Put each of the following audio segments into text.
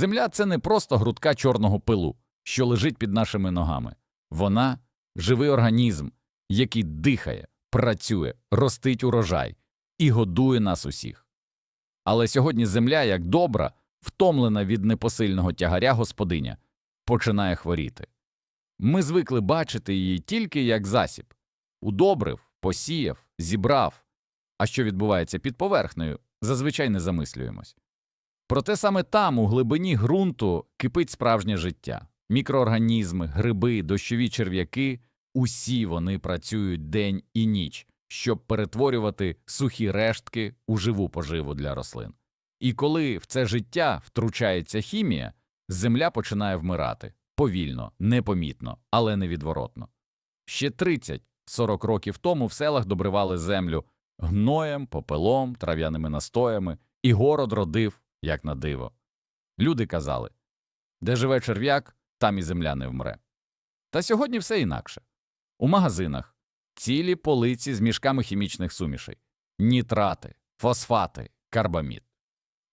Земля це не просто грудка чорного пилу, що лежить під нашими ногами. Вона живий організм, який дихає, працює, ростить урожай і годує нас усіх. Але сьогодні земля, як добра, втомлена від непосильного тягаря господиня, починає хворіти. Ми звикли бачити її тільки як засіб удобрив, посіяв, зібрав. А що відбувається під поверхнею, зазвичай не замислюємось. Проте саме там, у глибині ґрунту, кипить справжнє життя. Мікроорганізми, гриби, дощові черв'яки усі вони працюють день і ніч, щоб перетворювати сухі рештки у живу поживу для рослин. І коли в це життя втручається хімія, земля починає вмирати повільно, непомітно, але невідворотно. Ще 30-40 років тому в селах добривали землю гноєм, попелом, трав'яними настоями, і город родив, як на диво. Люди казали де живе черв'як, там і земля не вмре. Та сьогодні все інакше. У магазинах цілі полиці з мішками хімічних сумішей, нітрати, фосфати, карбамід.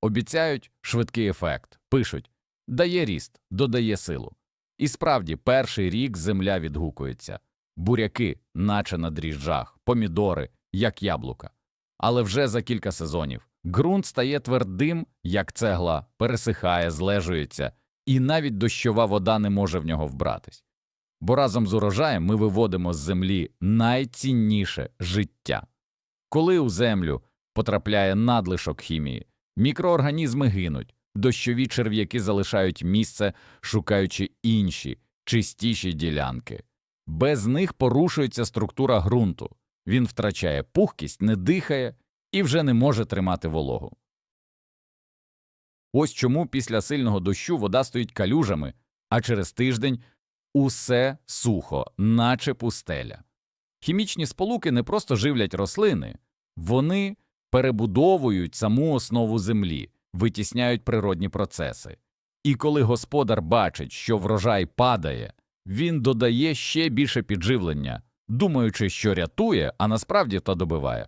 Обіцяють швидкий ефект, пишуть дає ріст, додає силу. І справді, перший рік земля відгукується буряки, наче на дріжджах, помідори, як яблука. Але вже за кілька сезонів ґрунт стає твердим, як цегла, пересихає, злежується, і навіть дощова вода не може в нього вбратись. Бо разом з урожаєм ми виводимо з землі найцінніше життя. Коли у землю потрапляє надлишок хімії, мікроорганізми гинуть, дощові черв'яки залишають місце, шукаючи інші, чистіші ділянки. Без них порушується структура ґрунту, він втрачає пухкість, не дихає і вже не може тримати вологу. Ось чому після сильного дощу вода стоїть калюжами, а через тиждень усе сухо, наче пустеля. Хімічні сполуки не просто живлять рослини, вони перебудовують саму основу землі, витісняють природні процеси. І коли господар бачить, що врожай падає, він додає ще більше підживлення, думаючи, що рятує, а насправді то добиває.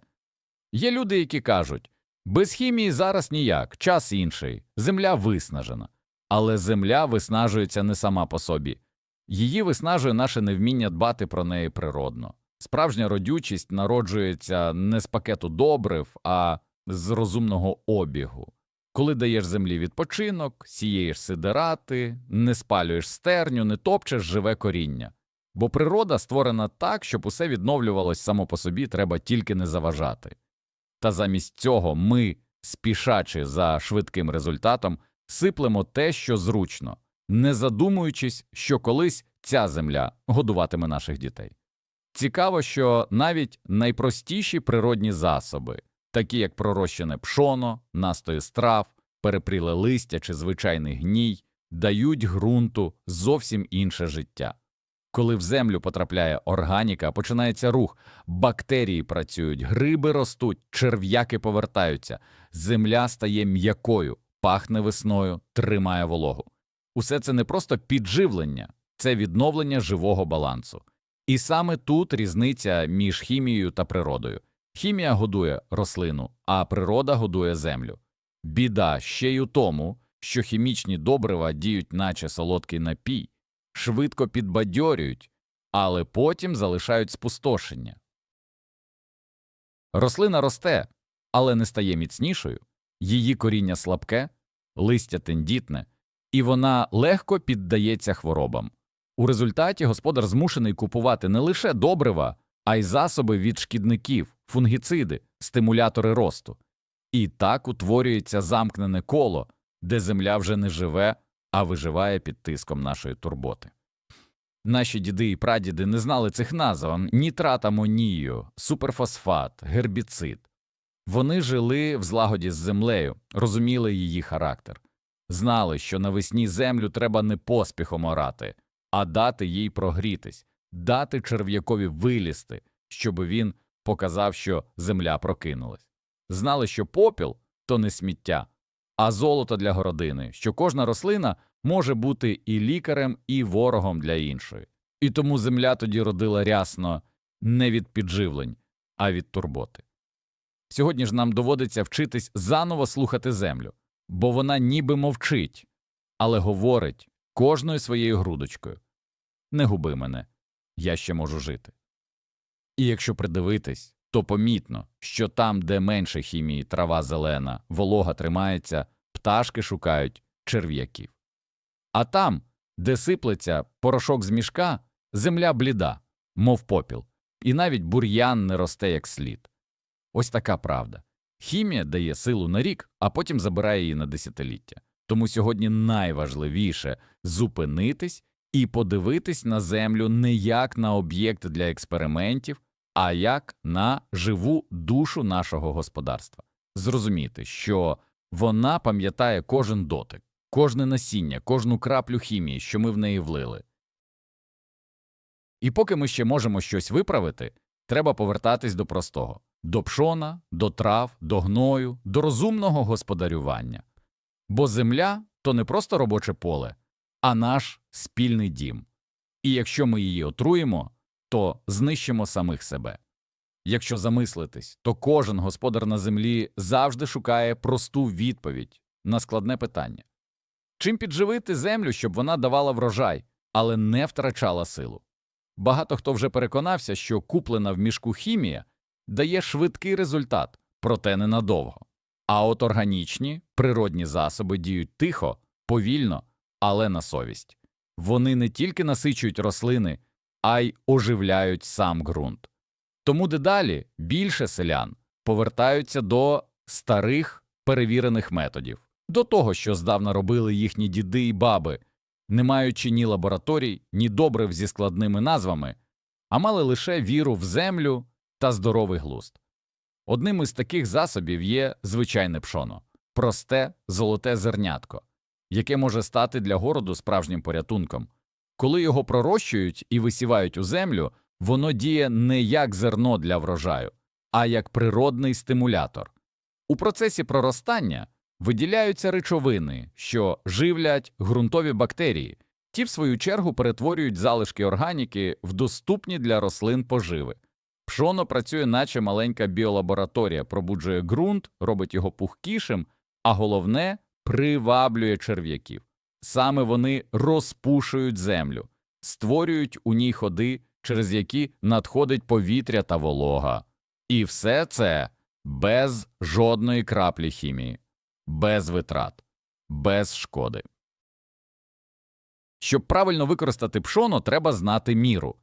Є люди, які кажуть без хімії зараз ніяк, час інший, земля виснажена. Але земля виснажується не сама по собі, її виснажує наше невміння дбати про неї природно. Справжня родючість народжується не з пакету добрив, а з розумного обігу. Коли даєш землі відпочинок, сієш сидерати, не спалюєш стерню, не топчеш живе коріння. Бо природа створена так, щоб усе відновлювалось само по собі, треба тільки не заважати. Та замість цього ми, спішачи за швидким результатом, сиплемо те, що зручно, не задумуючись, що колись ця земля годуватиме наших дітей. Цікаво, що навіть найпростіші природні засоби, такі як пророщене пшоно, настої страв, перепріле листя чи звичайний гній, дають ґрунту зовсім інше життя. Коли в землю потрапляє органіка, починається рух, бактерії працюють, гриби ростуть, черв'яки повертаються, земля стає м'якою, пахне весною, тримає вологу. Усе це не просто підживлення, це відновлення живого балансу. І саме тут різниця між хімією та природою. Хімія годує рослину, а природа годує землю. Біда ще й у тому, що хімічні добрива діють, наче солодкий напій, швидко підбадьорюють, але потім залишають спустошення. Рослина росте, але не стає міцнішою, її коріння слабке, листя тендітне, і вона легко піддається хворобам. У результаті господар змушений купувати не лише добрива, а й засоби від шкідників, фунгіциди, стимулятори росту. І так утворюється замкнене коло, де земля вже не живе, а виживає під тиском нашої турботи. Наші діди і прадіди не знали цих назв нітрат амонію, суперфосфат, гербіцид. Вони жили в злагоді з землею, розуміли її характер, знали, що навесні землю треба не поспіхом орати, а дати їй прогрітись, дати черв'якові вилізти, щоб він показав, що земля прокинулась. Знали, що попіл то не сміття, а золото для городини, що кожна рослина може бути і лікарем, і ворогом для іншої. І тому земля тоді родила рясно не від підживлень, а від турботи. Сьогодні ж нам доводиться вчитись заново слухати землю, бо вона ніби мовчить, але говорить кожною своєю грудочкою не губи мене, я ще можу жити. І якщо придивитись, то помітно, що там, де менше хімії, трава зелена, волога тримається, пташки шукають черв'яків. А там, де сиплеться порошок з мішка, земля бліда, мов попіл, і навіть бур'ян не росте як слід. Ось така правда. Хімія дає силу на рік, а потім забирає її на десятиліття. Тому сьогодні найважливіше зупинитись і подивитись на землю не як на об'єкт для експериментів, а як на живу душу нашого господарства. Зрозуміти, що вона пам'ятає кожен дотик, кожне насіння, кожну краплю хімії, що ми в неї влили. І поки ми ще можемо щось виправити, треба повертатись до простого до пшона, до трав, до гною, до розумного господарювання. Бо земля то не просто робоче поле, а наш спільний дім. І якщо ми її отруємо, то знищимо самих себе. Якщо замислитись, то кожен господар на землі завжди шукає просту відповідь на складне питання чим підживити землю, щоб вона давала врожай, але не втрачала силу. Багато хто вже переконався, що куплена в мішку хімія дає швидкий результат, проте ненадовго. А от органічні природні засоби діють тихо, повільно, але на совість. Вони не тільки насичують рослини, а й оживляють сам ґрунт. Тому дедалі більше селян повертаються до старих перевірених методів, до того, що здавна робили їхні діди і баби, не маючи ні лабораторій, ні добрив зі складними назвами, а мали лише віру в землю та здоровий глузд. Одним із таких засобів є звичайне пшоно, просте золоте зернятко, яке може стати для городу справжнім порятунком. Коли його пророщують і висівають у землю, воно діє не як зерно для врожаю, а як природний стимулятор. У процесі проростання виділяються речовини, що живлять ґрунтові бактерії, ті, в свою чергу, перетворюють залишки органіки в доступні для рослин поживи. Пшоно працює, наче маленька біолабораторія, пробуджує ґрунт, робить його пухкішим, а головне приваблює черв'яків. Саме вони розпушують землю, створюють у ній ходи, через які надходить повітря та волога. І все це без жодної краплі хімії, без витрат, без шкоди. Щоб правильно використати пшоно, треба знати міру.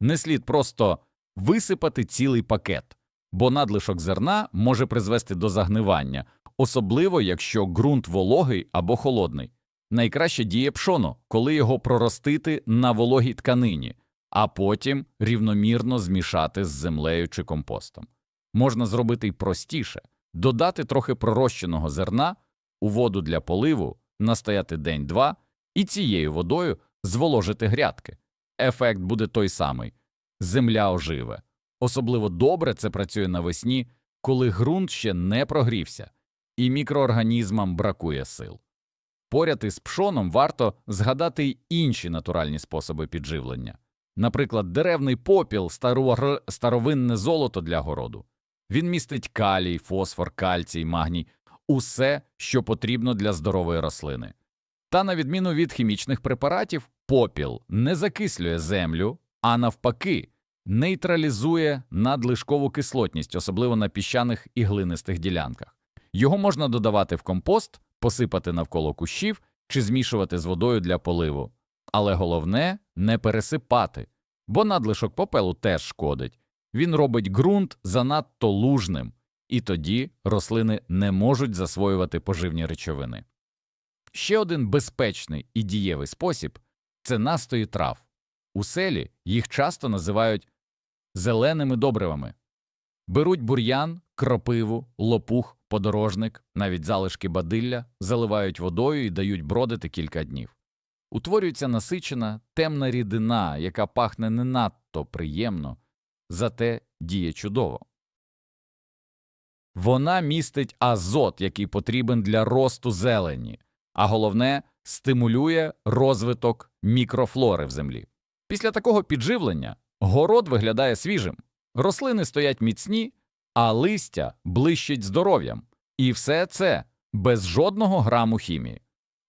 Не слід просто висипати цілий пакет, бо надлишок зерна може призвести до загнивання, особливо якщо ґрунт вологий або холодний. Найкраще діє пшоно, коли його проростити на вологій тканині, а потім рівномірно змішати з землею чи компостом. Можна зробити й простіше додати трохи пророщеного зерна у воду для поливу, настояти день-два і цією водою зволожити грядки. Ефект буде той самий земля оживе. Особливо добре це працює навесні, коли ґрунт ще не прогрівся, і мікроорганізмам бракує сил. Поряд із пшоном варто згадати й інші натуральні способи підживлення, наприклад, деревний попіл, старовинне золото для городу. Він містить калій, фосфор, кальцій, магній, усе, що потрібно для здорової рослини. Та, на відміну від хімічних препаратів, попіл не закислює землю, а навпаки, нейтралізує надлишкову кислотність, особливо на піщаних і глинистих ділянках. Його можна додавати в компост, посипати навколо кущів чи змішувати з водою для поливу. Але головне не пересипати, бо надлишок попелу теж шкодить. Він робить ґрунт занадто лужним, і тоді рослини не можуть засвоювати поживні речовини. Ще один безпечний і дієвий спосіб це настої трав. У селі їх часто називають зеленими добривами. Беруть бур'ян, кропиву, лопух, подорожник, навіть залишки бадилля, заливають водою і дають бродити кілька днів. Утворюється насичена темна рідина, яка пахне не надто приємно, зате діє чудово. Вона містить азот, який потрібен для росту зелені, а головне стимулює розвиток мікрофлори в землі. Після такого підживлення город виглядає свіжим, рослини стоять міцні, а листя блищить здоров'ям. І все це без жодного граму хімії.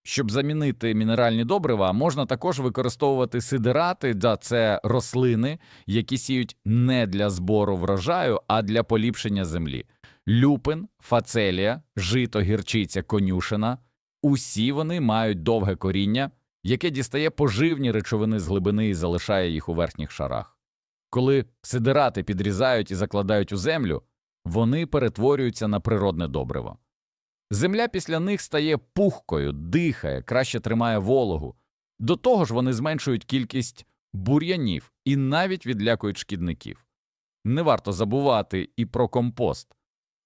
Щоб замінити мінеральні добрива, можна також використовувати сидирати, да це рослини, які сіють не для збору врожаю, а для поліпшення землі. Люпин, фацелія, жито, гірчиця, конюшина – усі вони мають довге коріння, яке дістає поживні речовини з глибини і залишає їх у верхніх шарах. Коли сидирати підрізають і закладають у землю, вони перетворюються на природне добриво. Земля після них стає пухкою, дихає, краще тримає вологу. До того ж, вони зменшують кількість бур'янів і навіть відлякують шкідників. Не варто забувати і про компост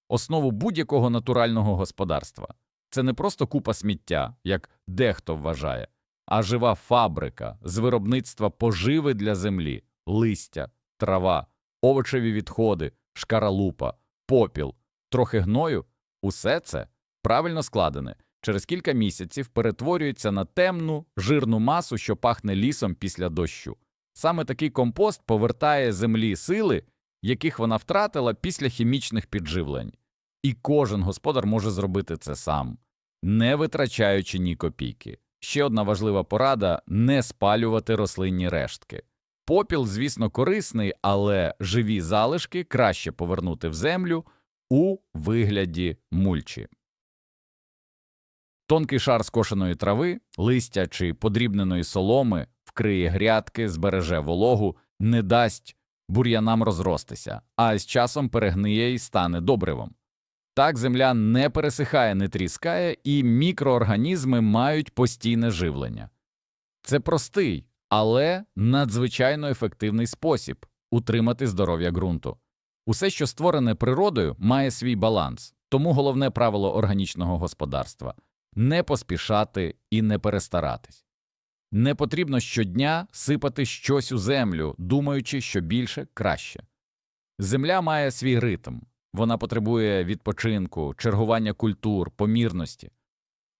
основу будь-якого натурального господарства. Це не просто купа сміття, як дехто вважає, а жива фабрика з виробництва поживи для землі, листя, трава, овочеві відходи, шкаралупа, попіл, трохи гною усе це правильно складене, через кілька місяців перетворюється на темну, жирну масу, що пахне лісом після дощу. Саме такий компост повертає землі сили, яких вона втратила після хімічних підживлень. І кожен господар може зробити це сам, не витрачаючи ні копійки. Ще одна важлива порада не спалювати рослинні рештки. Попіл, звісно, корисний, але живі залишки краще повернути в землю у вигляді мульчі. Тонкий шар скошеної трави, листя чи подрібненої соломи вкриє грядки, збереже вологу, не дасть бур'янам розростися, а з часом перегниє і стане добривом. Так земля не пересихає, не тріскає, і мікроорганізми мають постійне живлення. Це простий, але надзвичайно ефективний спосіб утримати здоров'я ґрунту. Усе, що створене природою, має свій баланс, тому головне правило органічного господарства не поспішати і не перестаратись. Не потрібно щодня сипати щось у землю, думаючи, що більше краще. Земля має свій ритм, вона потребує відпочинку, чергування культур, помірності.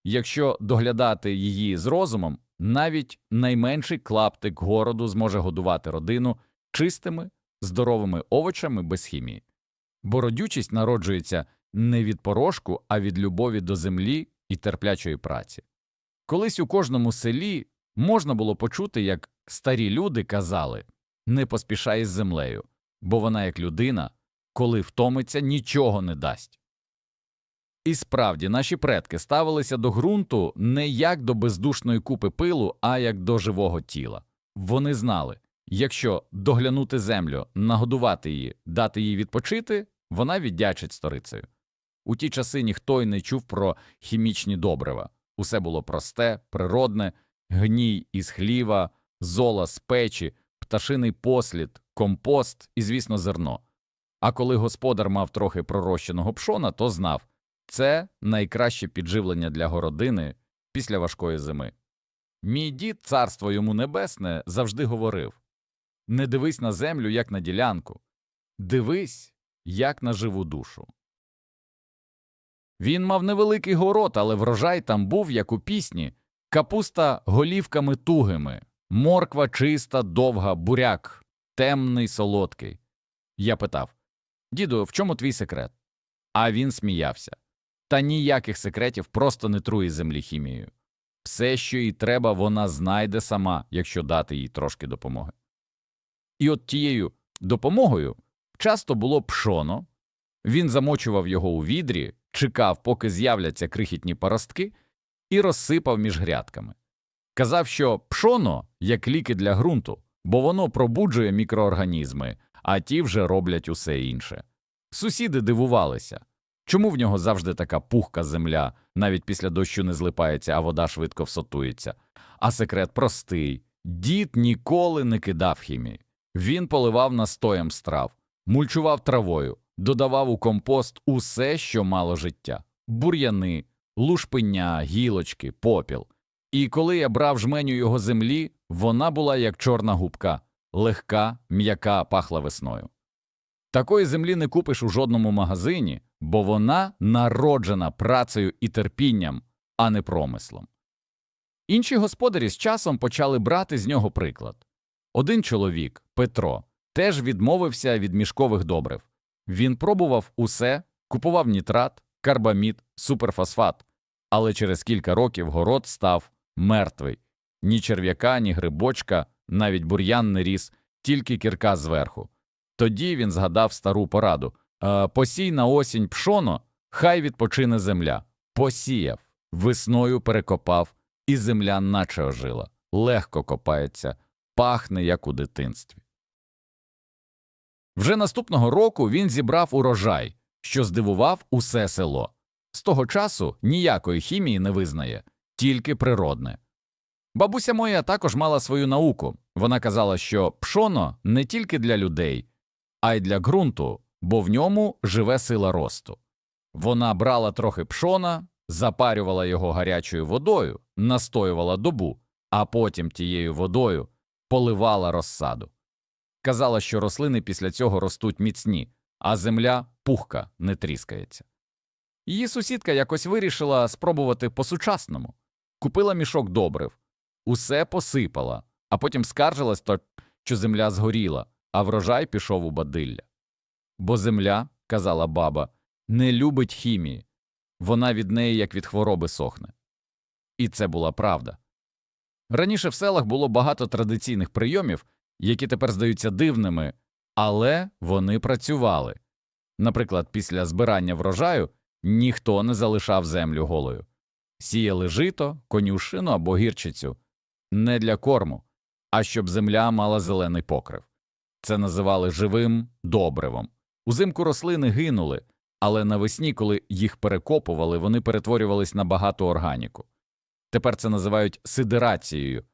Якщо доглядати її з розумом, навіть найменший клаптик городу зможе годувати родину чистими, здоровими овочами без хімії. Бо родючість народжується не від порошку, а від любові до землі і терплячої праці. Колись у кожному селі можна було почути, як старі люди казали не поспішай з землею, бо вона, як людина, коли втомиться, нічого не дасть. І справді наші предки ставилися до ґрунту не як до бездушної купи пилу, а як до живого тіла. Вони знали, якщо доглянути землю, нагодувати її, дати їй відпочити, вона віддячить сторицею. У ті часи ніхто й не чув про хімічні добрива. Усе було просте, природне, гній із хліва, зола з печі, пташиний послід, компост і, звісно, зерно. А коли господар мав трохи пророщеного пшона, то знав це найкраще підживлення для городини після важкої зими. Мій дід, царство йому небесне, завжди говорив не дивись на землю, як на ділянку, дивись, як на живу душу. Він мав невеликий город, але врожай там був, як у пісні, капуста голівками тугими, морква чиста, довга, буряк, темний, солодкий. Я питав Діду, в чому твій секрет? А він сміявся. Та ніяких секретів просто не трує землі хімією. Все, що їй треба, вона знайде сама, якщо дати їй трошки допомоги. І от тією допомогою часто було пшоно, він замочував його у відрі, чекав, поки з'являться крихітні паростки, і розсипав між грядками. Казав, що пшоно як ліки для ґрунту, бо воно пробуджує мікроорганізми, а ті вже роблять усе інше. Сусіди дивувалися, чому в нього завжди така пухка земля, навіть після дощу не злипається, а вода швидко всотується. А секрет простий дід ніколи не кидав хімії. Він поливав настоєм страв, мульчував травою, додавав у компост усе, що мало життя бур'яни, лушпиня, гілочки, попіл. І коли я брав жменю його землі, вона була як чорна губка, легка, м'яка, пахла весною. Такої землі не купиш у жодному магазині, бо вона народжена працею і терпінням, а не промислом. Інші господарі з часом почали брати з нього приклад. Один чоловік, Петро, теж відмовився від мішкових добрив. Він пробував усе, купував нітрат, карбамід, суперфосфат. Але через кілька років город став мертвий. Ні черв'яка, ні грибочка, навіть бур'ян не ріс, тільки кірка зверху. Тоді він згадав стару пораду «Е, посій на осінь пшоно, хай відпочине земля. Посіяв, весною перекопав, і земля наче ожила, легко копається, пахне, як у дитинстві. Вже наступного року він зібрав урожай, що здивував усе село. З того часу ніякої хімії не визнає, тільки природне. Бабуся моя також мала свою науку. Вона казала, що пшоно не тільки для людей, а й для ґрунту, бо в ньому живе сила росту. Вона брала трохи пшона, запарювала його гарячою водою, настоювала добу, а потім тією водою поливала розсаду. Казала, що рослини після цього ростуть міцні, а земля пухка не тріскається. Її сусідка якось вирішила спробувати по-сучасному. Купила мішок добрив, усе посипала, а потім скаржилась, що земля згоріла, а врожай пішов у бадилля. Бо земля, казала баба, не любить хімії, вона від неї як від хвороби сохне. І це була правда. Раніше в селах було багато традиційних прийомів, які тепер здаються дивними, але вони працювали. Наприклад, після збирання врожаю ніхто не залишав землю голою. Сіяли жито, конюшину або гірчицю не для корму, а щоб земля мала зелений покрив. Це називали живим добривом. Узимку рослини гинули, але навесні, коли їх перекопували, вони перетворювались на багату органіку. Тепер це називають сидерацією,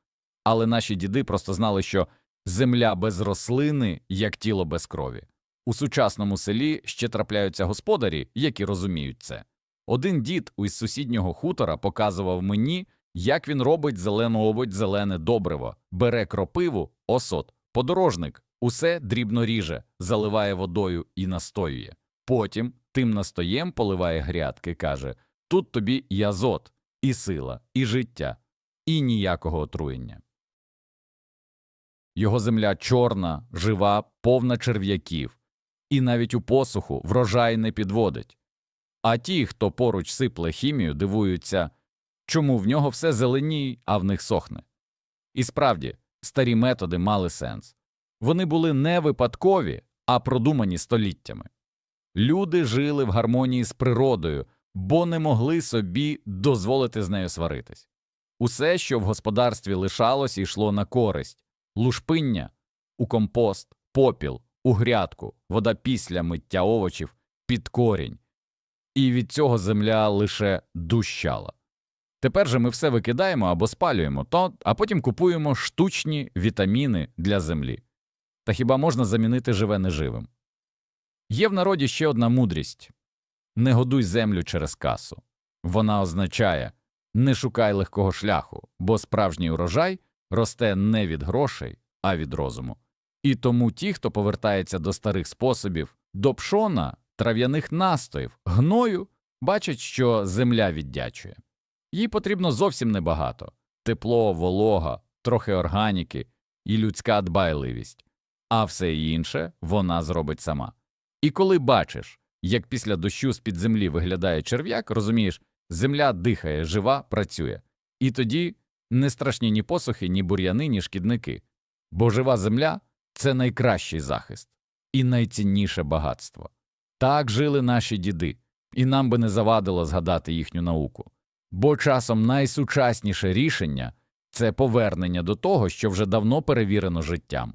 але наші діди просто знали, що земля без рослини як тіло без крові. У сучасному селі ще трапляються господарі, які розуміють це. Один дід із сусіднього хутора показував мені, як він робить зелену обуть зелене добриво, бере кропиву, осот, подорожник, усе дрібно ріже, заливає водою і настоює. Потім тим настоєм поливає грядки, каже тут тобі і азот, і сила, і життя, і ніякого отруєння. Його земля чорна, жива, повна черв'яків, і навіть у посуху врожай не підводить. А ті, хто поруч сипле хімію, дивуються, чому в нього все зеленій, а в них сохне. І справді, старі методи мали сенс. Вони були не випадкові, а продумані століттями. Люди жили в гармонії з природою, бо не могли собі дозволити з нею сваритись. Усе, що в господарстві лишалось, йшло на користь лушпиння у компост, попіл, у грядку, вода після миття овочів під корінь. І від цього земля лише дущала. Тепер же ми все викидаємо або спалюємо, то, а потім купуємо штучні вітаміни для землі. Та хіба можна замінити живе неживим? Є в народі ще одна мудрість не годуй землю через касу. Вона означає не шукай легкого шляху, бо справжній урожай росте не від грошей, а від розуму. І тому ті, хто повертається до старих способів, до пшона, трав'яних настоїв, гною, бачать, що земля віддячує. Їй потрібно зовсім небагато тепло, волога, трохи органіки і людська дбайливість, а все інше вона зробить сама. І коли бачиш, як після дощу з під землі виглядає черв'як, розумієш, земля дихає, жива, працює. І тоді не страшні ні посухи, ні бур'яни, ні шкідники. Бо жива земля це найкращий захист і найцінніше багатство. Так жили наші діди, і нам би не завадило згадати їхню науку. Бо часом найсучасніше рішення це повернення до того, що вже давно перевірено життям.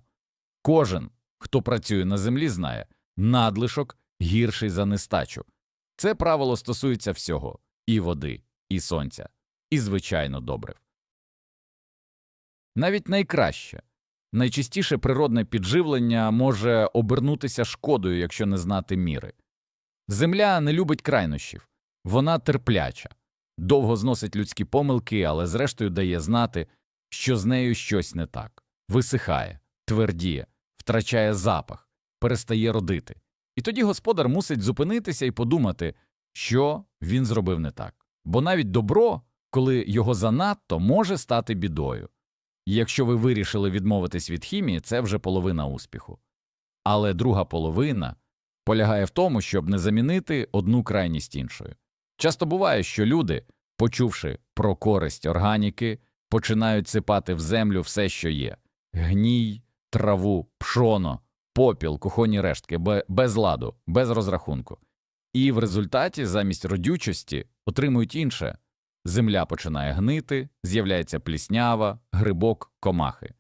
Кожен, хто працює на землі, знає надлишок гірший за нестачу. Це правило стосується всього і води, і сонця, і, звичайно, добрив. Навіть найкраще, найчистіше природне підживлення може обернутися шкодою, якщо не знати міри. Земля не любить крайнощів, вона терпляча, довго зносить людські помилки, але зрештою дає знати, що з нею щось не так, висихає, твердіє, втрачає запах, перестає родити. І тоді господар мусить зупинитися і подумати, що він зробив не так. Бо навіть добро, коли його занадто, може стати бідою. Якщо ви вирішили відмовитись від хімії, це вже половина успіху. Але друга половина полягає в тому, щоб не замінити одну крайність іншою. Часто буває, що люди почувши про користь органіки, починають сипати в землю все, що є гній, траву, пшоно, попіл, кухонні рештки, без ладу, без розрахунку. І в результаті замість родючості отримують інше. Земля починає гнити, з'являється пліснява, грибок, комахи.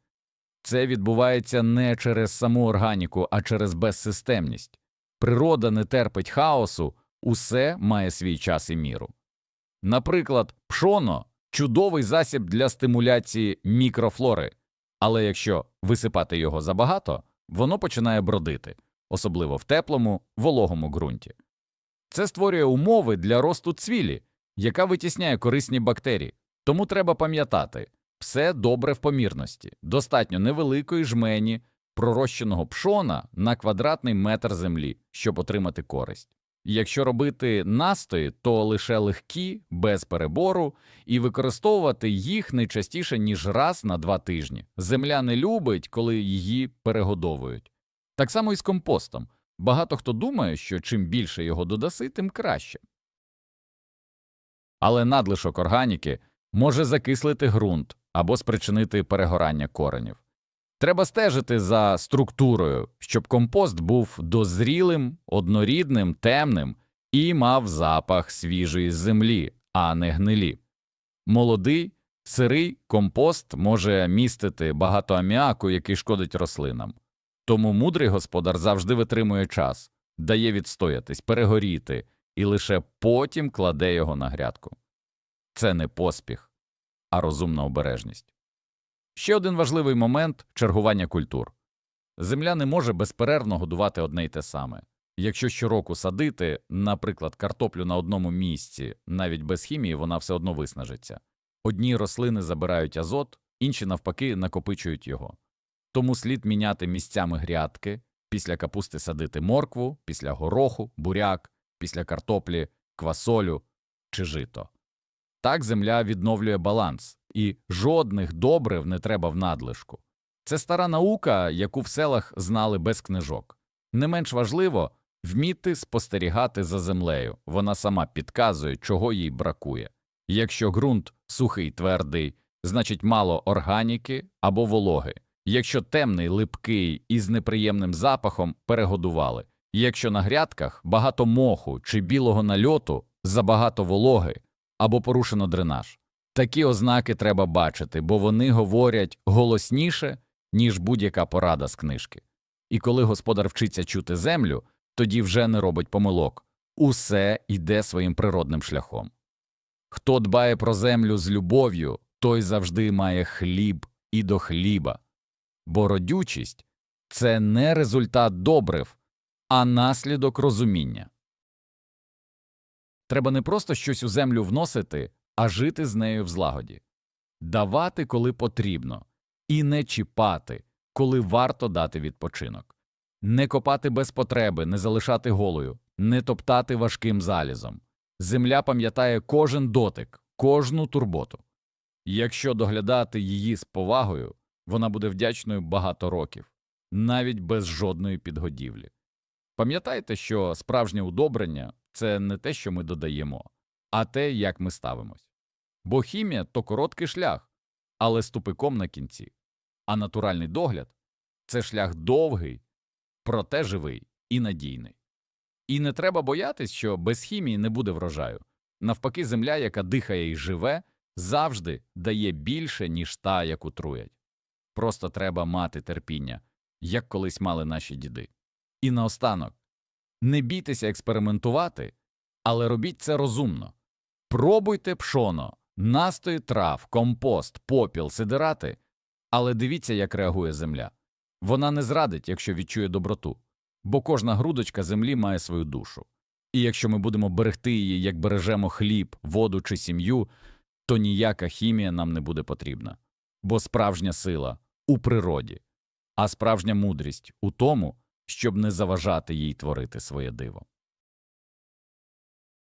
Це відбувається не через саму органіку, а через безсистемність. Природа не терпить хаосу, усе має свій час і міру. Наприклад, пшоно чудовий засіб для стимуляції мікрофлори, але якщо висипати його забагато, воно починає бродити, особливо в теплому, вологому ґрунті. Це створює умови для росту цвілі, яка витісняє корисні бактерії. Тому треба пам'ятати все добре в помірності, достатньо невеликої жмені пророщеного пшона на квадратний метр землі, щоб отримати користь. Якщо робити настої, то лише легкі, без перебору, і використовувати їх не частіше, ніж раз на два тижні. Земля не любить, коли її перегодовують. Так само і з компостом. Багато хто думає, що чим більше його додаси, тим краще. Але надлишок органіки може закислити ґрунт або спричинити перегорання коренів. Треба стежити за структурою, щоб компост був дозрілим, однорідним, темним і мав запах свіжої землі, а не гнилі. Молодий, сирий компост може містити багато аміаку, який шкодить рослинам. Тому мудрий господар завжди витримує час, дає відстоятись, перегоріти і лише потім кладе його на грядку. Це не поспіх, а розумна обережність. Ще один важливий момент чергування культур. Земля не може безперервно годувати одне й те саме. Якщо щороку садити, наприклад, картоплю на одному місці, навіть без хімії вона все одно виснажиться. Одні рослини забирають азот, інші, навпаки, накопичують його. Тому слід міняти місцями грядки, після капусти садити моркву, після гороху, буряк, після картоплі, квасолю чи жито. Так земля відновлює баланс, і жодних добрив не треба в надлишку. Це стара наука, яку в селах знали без книжок. Не менш важливо вміти спостерігати за землею, вона сама підказує, чого їй бракує. Якщо ґрунт сухий твердий, значить мало органіки або вологи. Якщо темний, липкий і з неприємним запахом перегодували. Якщо на грядках багато моху чи білого нальоту, забагато вологи або порушено дренаж. Такі ознаки треба бачити, бо вони говорять голосніше, ніж будь-яка порада з книжки. І коли господар вчиться чути землю, тоді вже не робить помилок. Усе йде своїм природним шляхом. Хто дбає про землю з любов'ю, той завжди має хліб і до хліба. Бо родючість це не результат добрив, а наслідок розуміння. Треба не просто щось у землю вносити, а жити з нею в злагоді, давати, коли потрібно, і не чіпати, коли варто дати відпочинок, не копати без потреби, не залишати голою, не топтати важким залізом. Земля пам'ятає кожен дотик, кожну турботу. Якщо доглядати її з повагою, вона буде вдячною багато років, навіть без жодної підгодівлі. Пам'ятайте, що справжнє удобрення це не те, що ми додаємо, а те, як ми ставимось. Бо хімія то короткий шлях, але з тупиком на кінці, а натуральний догляд це шлях довгий, проте живий і надійний. І не треба боятись, що без хімії не буде врожаю. Навпаки, земля, яка дихає і живе, завжди дає більше, ніж та, яку труять. Просто треба мати терпіння, як колись мали наші діди. І наостанок не бійтеся експериментувати, але робіть це розумно. Пробуйте пшоно, настої трав, компост, попіл, сидирати, але дивіться, як реагує земля. Вона не зрадить, якщо відчує доброту, бо кожна грудочка землі має свою душу. І якщо ми будемо берегти її, як бережемо хліб, воду чи сім'ю, то ніяка хімія нам не буде потрібна. Бо справжня сила у природі, а справжня мудрість у тому, щоб не заважати їй творити своє диво.